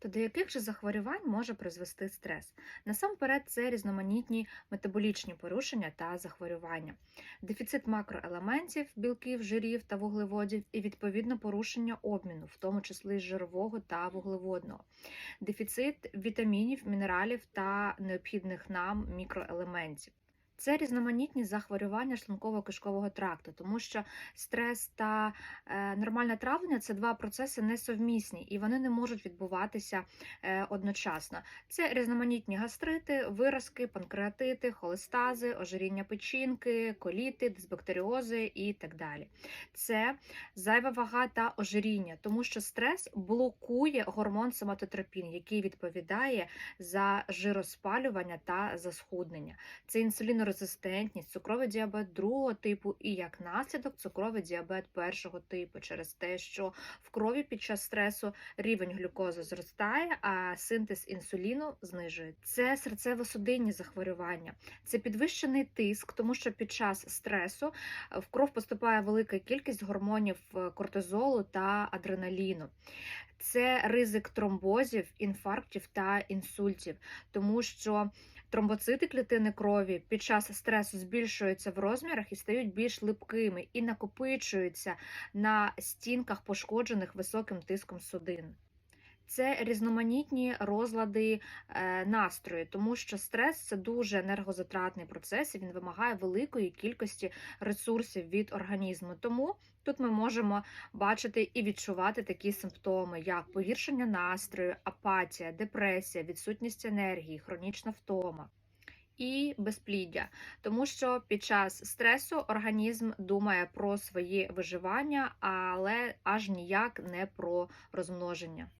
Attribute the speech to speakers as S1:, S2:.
S1: То до яких же захворювань може призвести стрес? Насамперед, це різноманітні метаболічні порушення та захворювання, дефіцит макроелементів, білків, жирів та вуглеводів, і відповідно порушення обміну, в тому числі жирового та вуглеводного, дефіцит вітамінів, мінералів та необхідних нам мікроелементів. Це різноманітні захворювання шлунково-кишкового тракту, тому що стрес та е, нормальне травлення це два процеси несовмісні, і вони не можуть відбуватися е, одночасно. Це різноманітні гастрити, виразки, панкреатити, холестази, ожиріння печінки, коліти, дисбактеріози і так далі. Це зайва вага та ожиріння, тому що стрес блокує гормон соматотропін, який відповідає за жироспалювання та за схуднення. Це інсулінорезистентність, цукровий діабет другого типу і як наслідок цукровий діабет першого типу через те, що в крові під час стресу рівень глюкози зростає, а синтез інсуліну знижує. Це серцево-судинні захворювання, це підвищений тиск, тому що під час стресу в кров поступає велика кількість гормонів е, кортизолу та адреналіну. Це ризик тромбозів, інфарктів та інсультів, тому що тромбоцити клітини крові під час стресу збільшуються в розмірах і стають більш липкими і накопичуються на стінках, пошкоджених високим тиском судин. Це різноманітні розлади е, настрою, тому що стрес це дуже енергозатратний процес, і він вимагає великої кількості ресурсів від організму. Тому тут ми можемо бачити і відчувати такі симптоми, як погіршення настрою, апатія, депресія, відсутність енергії, хронічна втома. І безпліддя, тому що під час стресу організм думає про своє виживання, але аж ніяк не про розмноження.